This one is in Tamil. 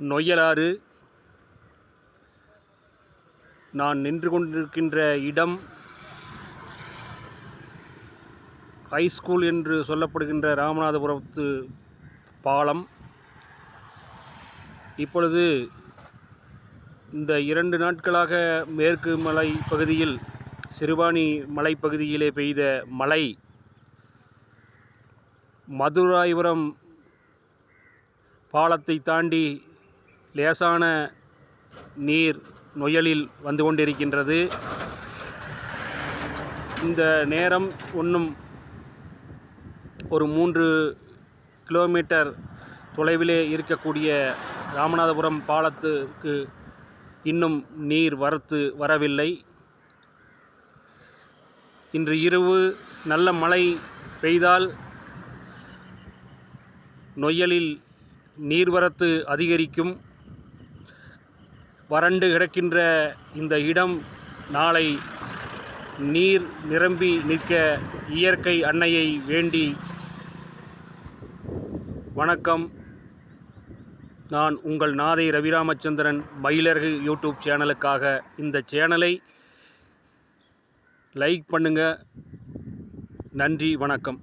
நொய்யலாறு. நான் நின்று கொண்டிருக்கின்ற இடம் ஹைஸ்கூல் என்று சொல்லப்படுகின்ற ராமநாதபுரத்து பாலம். இப்பொழுது இந்த இரண்டு நாட்களாக மேற்கு மலை பகுதியில் சிறுவாணி மலைப்பகுதியிலே பெய்த மழை மதுராயபுரம் பாலத்தை தாண்டி லேசான நீர் நொயலில் வந்து கொண்டிருக்கின்றது. இந்த நேரம் ஒன்றும் ஒரு மூன்று கிலோமீட்டர் தொலைவிலே இருக்கக்கூடிய ராமநாதபுரம் பாலத்துக்கு இன்னும் நீர் வரத்து வரவில்லை. இன்று இரவு நல்ல மழை பெய்தால் நொய்யலில் நீர்வரத்து அதிகரிக்கும். வறண்டு கிடக்கின்ற இந்த இடம் நாளை நீர் நிரம்பி நிற்க இயற்கை அன்னையை வேண்டி. வணக்கம். நான் உங்கள் நாதை ரவிராமச்சந்திரன் மயிலரகு யூடியூப் சேனலுக்காக இந்த சேனலை லைக் பண்ணுங்கள் நன்றி வணக்கம்.